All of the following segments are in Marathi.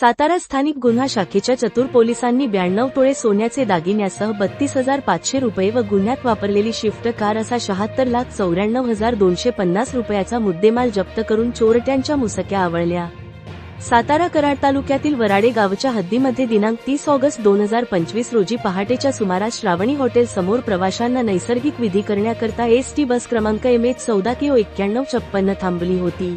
सातारा स्थानिक गुन्हा शाखेच्या चतुर पोलिसांनी ब्याण्णव तोळे सोन्याचे दागिन्यासह बत्तीस हजार पाचशे रुपये व गुन्ह्यात वापरलेली शिफ्ट कार असा शहात्तर लाख चौऱ्याण्णव हजार दोनशे पन्नास रुपयाचा मुद्देमाल जप्त करून चोरट्यांच्या मुसक्या आवळल्या. सातारा कराड तालुक्यातील वराडे गावच्या हद्दीमध्ये दिनांक तीस ऑगस्ट दोन हजार पंचवीस रोजी पहाटेच्या सुमारास श्रावणी हॉटेल समोर प्रवाशांना नैसर्गिक विधी करण्याकरता एस टी बस क्रमांक एम एच चौदा किओ एक्क्याण्णव छप्पन्न थांबली होती.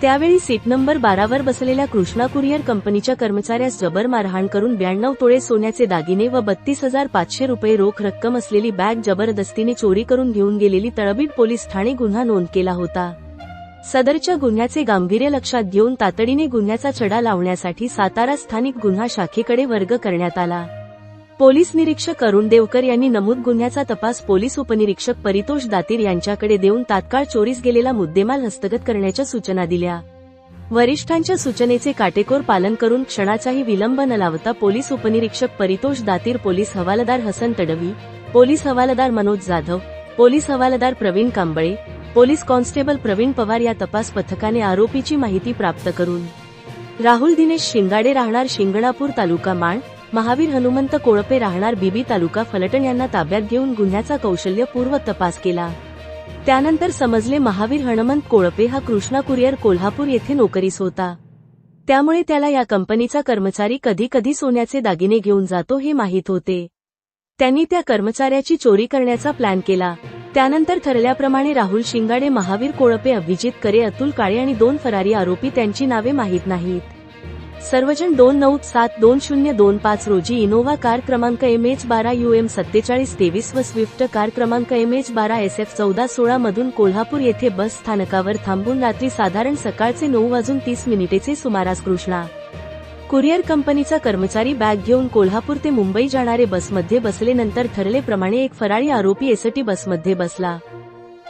त्यावेळी सीट नंबर बारावर बसलेल्या कृष्णा कुरिअर कंपनीच्या कर्मचाऱ्यास जबर मारहाण करून ब्याण्णव तोळे सोन्याचे दागिने व बत्तीस हजार पाचशे रुपये रोख रक्कम असलेली बॅग जबरदस्तीने चोरी करून घेऊन गेलेली तळबीड पोलीस ठाणे गुन्हा नोंद केला होता. सदरच्या गुन्ह्याचे गांभीर्य लक्षात घेऊन तातडीने गुन्ह्याचा छडा लावण्यासाठी सातारा स्थानिक गुन्हा शाखेकडे वर्ग करण्यात आला. पोलीस निरीक्षक अरुण देवकर यांनी नमूद गुन्ह्याचा तपास पोलीस उपनिरीक्षक परितोष दातीर यांच्याकडे देऊन तात्काळ चोरीस गेलेला मुद्देमाल हस्तगत करण्याच्या सूचना दिल्या. वरिष्ठांच्या सूचनेचे काटेकोर पालन करून क्षणाचाही विलंब न लावता पोलीस उपनिरीक्षक परितोष दातीर पोलीस हवालदार हसन तडवी पोलीस हवालदार मनोज जाधव पोलीस हवालदार प्रवीण कांबळे पोलीस कॉन्स्टेबल प्रवीण पवार या तपास पथकाने आरोपीची माहिती प्राप्त करून. राहुल दिनेश शिंगाडे राहणार शिंगणापूर तालुका माण महावीर हनुमंत कोळपे राहणार बीबी तालुका फलटण यांना ताब्यात घेऊन गुन्ह्याचा कौशल्यपूर्व तपास केला. त्यानंतर समजले महावीर हनुमंत कोळपे हा कृष्णा कुरिअर कोल्हापूर येथे नोकरीस होता. त्यामुळे त्याला या कंपनीचा कर्मचारी कधी कधी सोन्याचे दागिने घेऊन जातो हे माहीत होते. त्यांनी त्या कर्मचाऱ्याची चोरी करण्याचा प्लॅन केला. त्यानंतर ठरल्याप्रमाणे राहुल शिंगाडे महावीर कोळपे अभिजित करे अतुल काळे आणि दोन फरारी आरोपी त्यांची नावे माहीत नाहीत. सर्वजण दोन नऊ सात दोन शून्य दोन पाच रोजी इनोव्हा कार क्रमांक एम एच बारा यू एम सत्तेचाळीस तेवीस व स्विफ्ट कार क्रमांक एम एच बारा एस एफ चौदा सोळा मधून कोल्हापूर येथे बस स्थानकावर थांबून रात्री साधारण सकाळचे नऊ वाजून तीस मिनिटेचे सुमारास कृष्णा. कुरिअर कंपनीचा कर्मचारी बॅग घेऊन कोल्हापूर ते मुंबई जाणारे बसमध्ये बसलेनंतर ठरलेप्रमाणे एक फराळी आरोपी एसटी बसमध्ये बसला.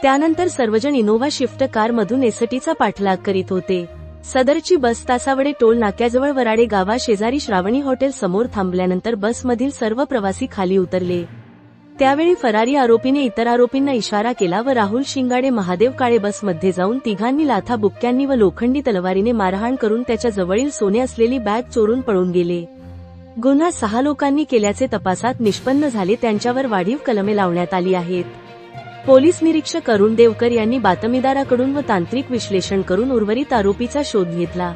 त्यानंतर सर्वजण इनोव्हा शिफ्ट कारमधून एसटीचा पाठलाग करीत होते. सदरची बस तासावडे टोल नाक्याजवळ वराडे गावा शेजारी श्रावणी हॉटेल समोर थांबल्यानंतर बसमधील सर्व प्रवासी खाली उतरले. त्यावेळी फरारी आरोपीने इतर आरोपींना इशारा केला व राहुल शिंगाडे महादेव काळे बसमध्ये जाऊन तिघांनी लाथा बुक्क्यांनी व लोखंडी तलवारीने मारहाण करून त्याच्या जवळील सोने असलेली बॅग चोरून पळून गेले. गुन्हा सहा लोकांनी केल्याचे तपासात निष्पन्न झाले त्यांच्यावर वाढीव कलमे लावण्यात आली आहेत. पोलीस निरीक्षक अरुण देवकर यांनी बातमीदाराकडून व तांत्रिक विश्लेषण करून उर्वरित आरोपीचा शोध घेतला.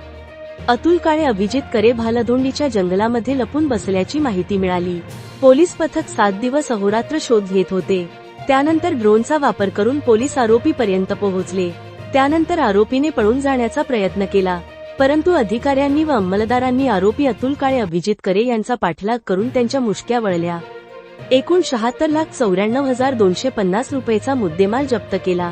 अतुल काळे अभिजित करे भालधोंडीच्या जंगलामध्ये लपून बसल्याची माहिती मिळाली. पोलीस पथक सात दिवस अहोरात्र शोध घेत होते. त्यानंतर ड्रोनचा वापर करून पोलीस आरोपीपर्यंत पोहोचले. त्यानंतर आरोपीने पळून जाण्याचा प्रयत्न केला. परंतु अधिकाऱ्यांनी व अंमलदारांनी आरोपी अतुल काळे अभिजित करे यांचा पाठलाग करून त्यांच्या मुष्क्या वळल्या. एकूण शहात्तर लाख चौऱ्याण्णव हजार दोनशे पन्नास रुपयेचा मुद्देमाल जप्त केला.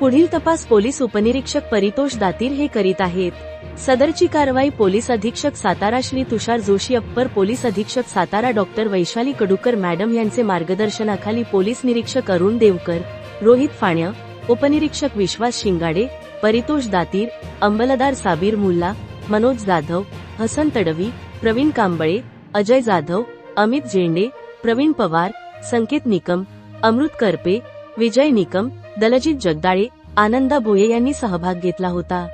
पुढील तपास पोलीस उपनिरीक्षक परितोष दातीर हे करीत आहेत. सदरची कारवाई पोलीस अधीक्षक सातारा श्री तुषार जोशी अप्पर पोलीस अधीक्षक सातारा डॉक्टर वैशाली कडुकर मॅडम यांचे मार्गदर्शनाखाली पोलीस निरीक्षक अरुण देवकर रोहित फाण्या उपनिरीक्षक विश्वास शिंगाडे परितोष दातीर अंबलदार साबीर मुल्ला मनोज जाधव हसन तडवी प्रवीण कांबळे अजय जाधव अमित झेंडे प्रवीण पवार संकेत निकम अमृत करपे विजय निकम दलजित जगदाळे आनंदा बोये यांनी सहभाग घेतला होता.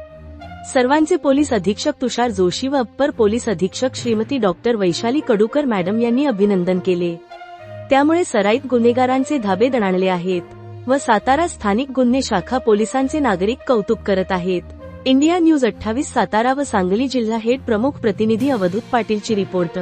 सर्वांचे पोलीस अधीक्षक तुषार जोशी व अप्पर पोलीस अधीक्षक श्रीमती डॉक्टर वैशाली कडूकर मॅडम यांनी अभिनंदन केले. त्यामुळे सराईत गुन्हेगारांचे धाबे दणाणले आहेत व सातारा स्थानिक गुन्हे शाखा पोलिसांचे नागरिक कौतुक करत आहेत. इंडिया न्यूज अठ्ठावीस सातारा व सांगली जिल्हा हेड प्रमुख प्रतिनिधी अवधूत पाटीलची रिपोर्ट.